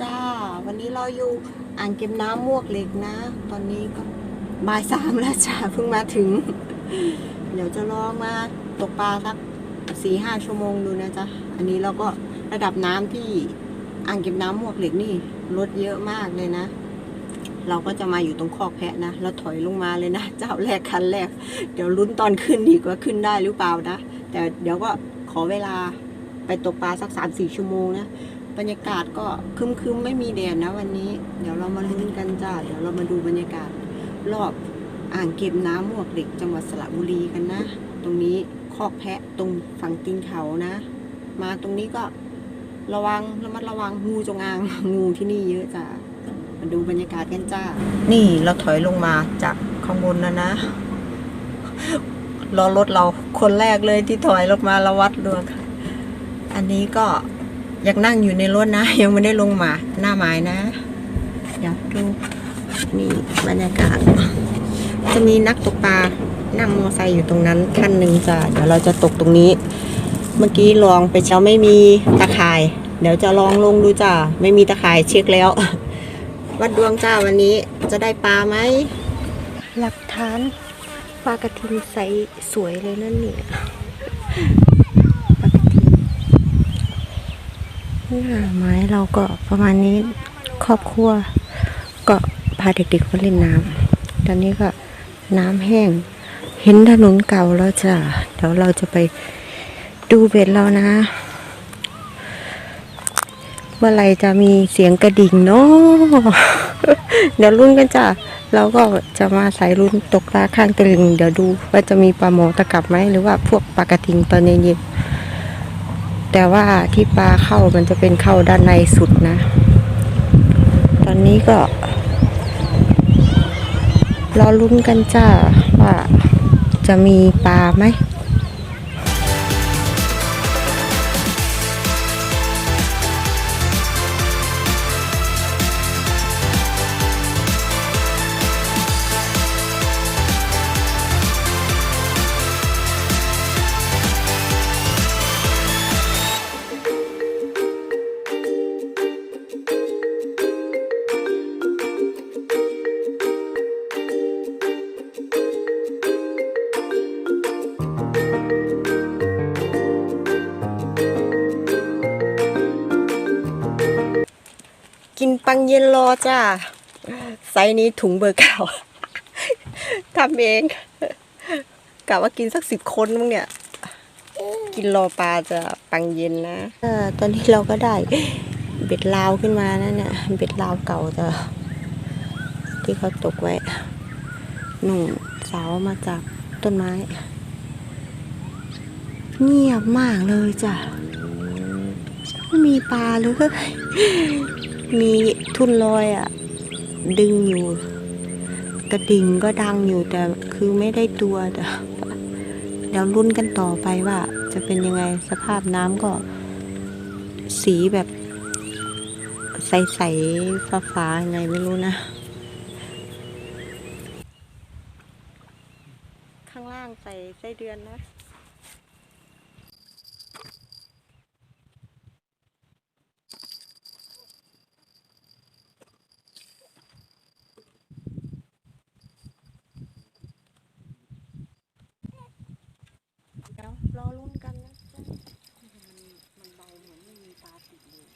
จ้า วันนี้เราอยู่อ่างเก็บน้ำมวกเหล็กนะ ตอนนี้ก็บ่ายสามแล้วจ้าเพิ่งมาถึง เดี๋ยวจะลองมาตกปลาสักสี่ห้าชั่วโมงดูนะจ๊ะ อันนี้เราก็ระดับน้ำที่อ่างเก็บน้ำมวกเหล็กนี่ลดเยอะมากเลยนะ เราก็จะมาอยู่ตรงคอกแพะนะแล้วถอยลงมาเลยนะ เจ้าแรกคันแรก เดี๋ยวลุ้นตอนขึ้นดีกว่าขึ้นได้หรือเปล่านะ แต่เดี๋ยวก็ขอเวลาไปตกปลาสักสามสี่ชั่วโมงนะ บรรยากาศก็คึมๆไม่มีแดดนะวันนี้ เดี๋ยวเรามาลุ้นกันจ้าเดี๋ยวเรามาดูบรรยากาศ รอบอ่างเก็บน้ำหมวกเหล็กจังหวัดสระบุรีกันนะ ตรงนี้คอกแพะตรงฝั่งตีนเขานะ มาตรงนี้ก็ระวังระมัดระวังงูจงอางงูที่นี่เยอะจ้ามาดูบรรยากาศกันจ้า นี่เราถอยลงมาจากข้างบนนะนะรอรถเราคนแรกเลยที่ถอยลงมาระวัดดวงอันนี้ก็ ยังนั่งอยู่ในรถนะ ยังไม่ได้ลงมา หน้าไม้นะ เดี๋ยวดูนี่บรรยากาศ จะมีนักตกปลานั่งมอไซค์อยู่ตรงนั้นท่านหนึ่งจ้ะเดี๋ยวเราจะตกตรงนี้ เมื่อกี้ลองไปเช้าไม่มีตะข่าย เดี๋ยวจะลองลงดูจ้ะไม่มีตะข่ายเช็คแล้ว วัดดวงจ้าวันนี้จะได้ปลาไหมหลักฐานปลากระทิงใสสวยเลยนั่นเนี่ยปลากระทิง้ไม้เราก็ประมาณนี้ครอบครัว ก็พาเด็กๆมาเล่นน้ำตอนนี้ก็น้ำแห้ง เห็นถนนเก่าแล้วจ้ะเดี๋ยวเราจะไปดูเบ็ดเรานะ เมื่อไรจะมีเสียงกระดิ่งเนาะเดี๋ยวรุ่นกันจ้ะเราก็จะมาสายรุ่นตกปลาข้างตลิ่งเดี๋ยวดูว่าจะมีปลาหมอตะกับไหมหรือว่าพวกปลากระทิงตอนเย็นๆ แต่ว่าที่ปลาเข้ามันจะเป็นเข้าด้านในสุดนะ ตอนนี้ก็ รอลุ้นกันจ้าว่าจะมีปลาไหม ปังเย็นรอจ้าไซส์นี้ถุงเบอร์เก้าทำเองกะว่ากินสักสิบคนมั้งเนี่ย กินรอปลาจะปังเย็นนะเออตอนนี้เราก็ได้เบ็ดลาวขึ้นมานะเนี่ยเบ็ดลาวเก่าจะที่เขาตกไว้ หนุ่มสาวมาจากต้นไม้ เงียบมากเลยจ้ะไม่มีปลาเลย มีทุ่นลอยอะดึงอยู่ กระดิ่งก็ดังอยู่แต่คือไม่ได้ตัวแต่เดี๋ยวลุ้นกันต่อไปว่า จะเป็นยังไงสภาพน้ำก็ สีแบบ ใสๆฟ้าๆยังไงไม่รู้นะข้างล่างใส่ไส้เดือนนะ เดี๋ยวรอลุ้นกันนะจ๊ะมันมันเบาเหมือนไม่มีปลาติดเลย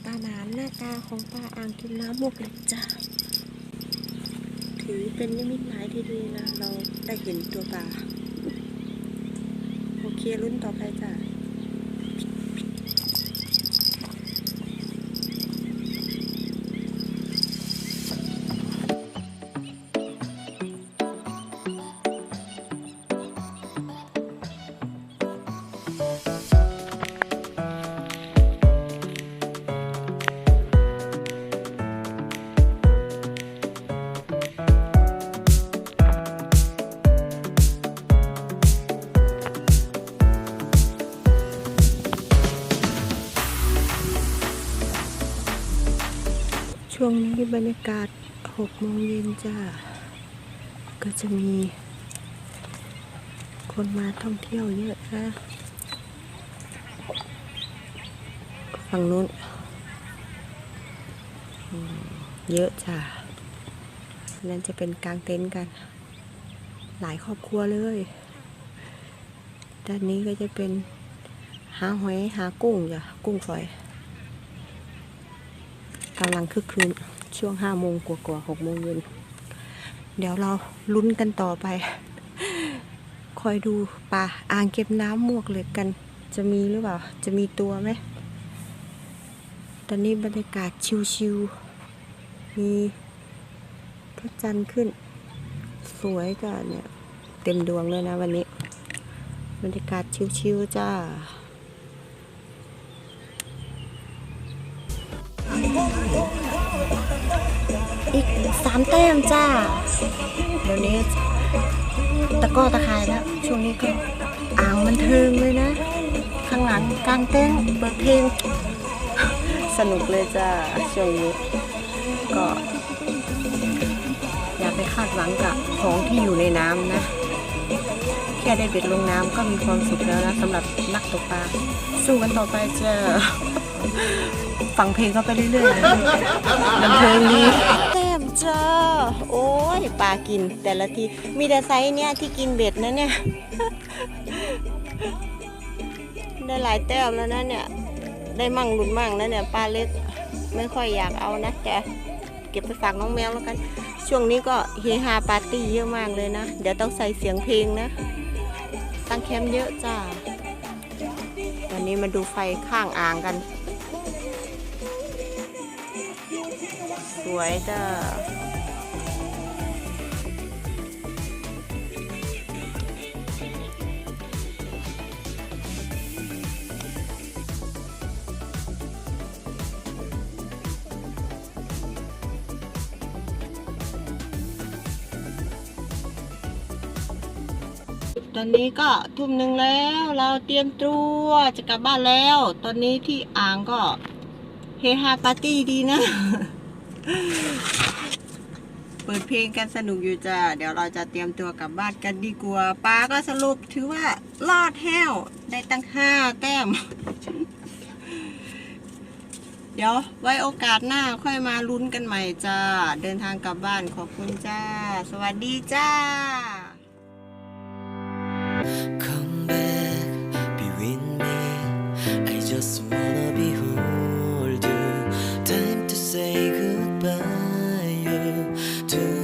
ปลาหนานหน้าตาของปลาอ่างกินน้ำมวกเหล็กจ้าถือเป็นนิมิตหมายที่ดีนะ เราได้เห็นตัวปลา โอเครุ่นต่อไปจ้า ช่วงนี้บรรยากาศหกโมงเย็นจ้า ก็จะมี คนมาท่องเที่ยวเยอะนะฝั่งนู้น เยอะจ้านั่นจะเป็นกลางเต็นท์กัน หลายครอบครัวเลย ด้านนี้ก็จะเป็นหาหอยหากุ้งจ้ะกุ้งฝอย กำลังคึกคืนช่วงห้าโมงกว่าๆหกโมงเย็น เดี๋ยวเราลุ้นกันต่อไป คอยดูปลาอ่างเก็บน้ำมวกเหล็กกัน จะมีหรือเปล่า จะมีตัวไหม ตอนนี้บรรยากาศชิวๆ มีพระจันทร์ขึ้น สวยจ้ะเนี่ย เต็มดวงเลยนะวันนี้ บรรยากาศชิวๆจ้า สามแต้มจ้า เดี๋ยวนี้ ตะก้อตะคายแล้ว ช่วงนี้ก็อ่างมันเทิงเลยนะ ข้างหลังกลางเต้นเปิดเพลง สนุกเลยจ้าช่วงนี้ก็ อย่าไปคาดหวังกับของที่อยู่ในน้ำนะแค่ได้เบ็ดลงน้ำก็มีความสุขแล้วนะสำหรับนักตกปลาสู้กันต่อไปเจ้าฟังเพลงก็ไปเรื่อยๆนะบันเทิงดีแต้ม จ้า โอ้ยปลากินแต่ละที มีแต่ไซส์เนี่ยที่กินเบ็ดนะเนี่ย ได้หลายแต้มแล้วนะเนี่ย ได้มั่งหลุดมั่งนะเนี่ยปลาเล็กไม่ค่อยอยากเอานะแต่เก็บไปฝากน้องแมวแล้วกัน ช่วงนี้ก็เฮฮาปาร์ตี้เยอะมากเลยนะ เดี๋ยวต้องใส่เสียงเพลงนะ ตั้งแคมป์เยอะจ้า วันนี้มาดูไฟข้างอ่างกัน วยจ้าตอนนี้ก็ทุ่มหนึ่งแล้ว เราเตรียมตัวจะกลับบ้านแล้ว ตอนนี้ที่อ่างก็เฮฮาปาร์ตี้ดีนะ เปิดเพลงกันสนุกอยู่จ้าเดี๋ยวเราจะเตรียมตัวกลับบ้านกันดีกว่าป้าก็สรุปถือว่ารอดแห้วได้ตั้งห้าแต้ม เดี๋ยวไว้โอกาสหน้าค่อยมาลุ้นกันใหม่จ้า เดินทางกลับบ้านขอบคุณจ้า สวัสดีจ้า Come back to